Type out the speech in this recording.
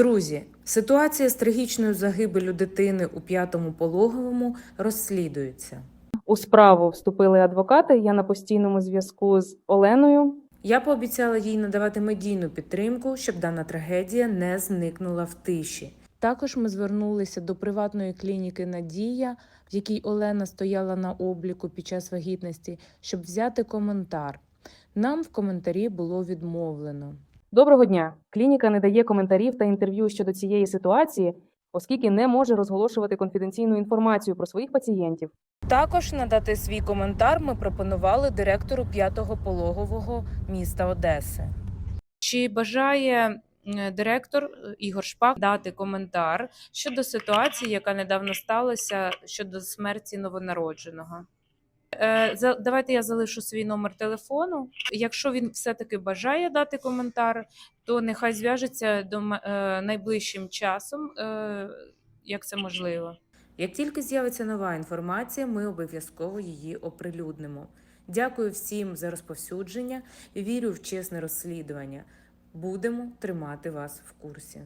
Друзі, ситуація з трагічною загибелю дитини у п'ятому пологовому розслідується. У справу вступили адвокати. Я на постійному зв'язку з Оленою. Я пообіцяла їй надавати медійну підтримку, щоб дана трагедія не зникнула в тиші. Також ми звернулися до приватної клініки Надія, в якій Олена стояла на обліку під час вагітності, щоб взяти коментар. Нам в коментарі було відмовлено. Доброго дня. Клініка не дає коментарів та інтерв'ю щодо цієї ситуації, оскільки не може розголошувати конфіденційну інформацію про своїх пацієнтів. Також надати свій коментар ми пропонували директору п'ятого пологового міста Одеси. Чи бажає директор е, Ігор Шпак дати коментар щодо ситуації, яка недавно сталася щодо смерті новонародженого? Е, Давайте я залишу свій номер телефону. Якщо він все-таки бажає дати коментар, то нехай зв'яжеться до е, найближчим часом, е, як це можливо. Як тільки з'явиться нова інформація, ми обов'язково її оприлюднимо. Дякую всім за розповсюдження. Вірю в чесне розслідування. Будемо тримати вас в курсі.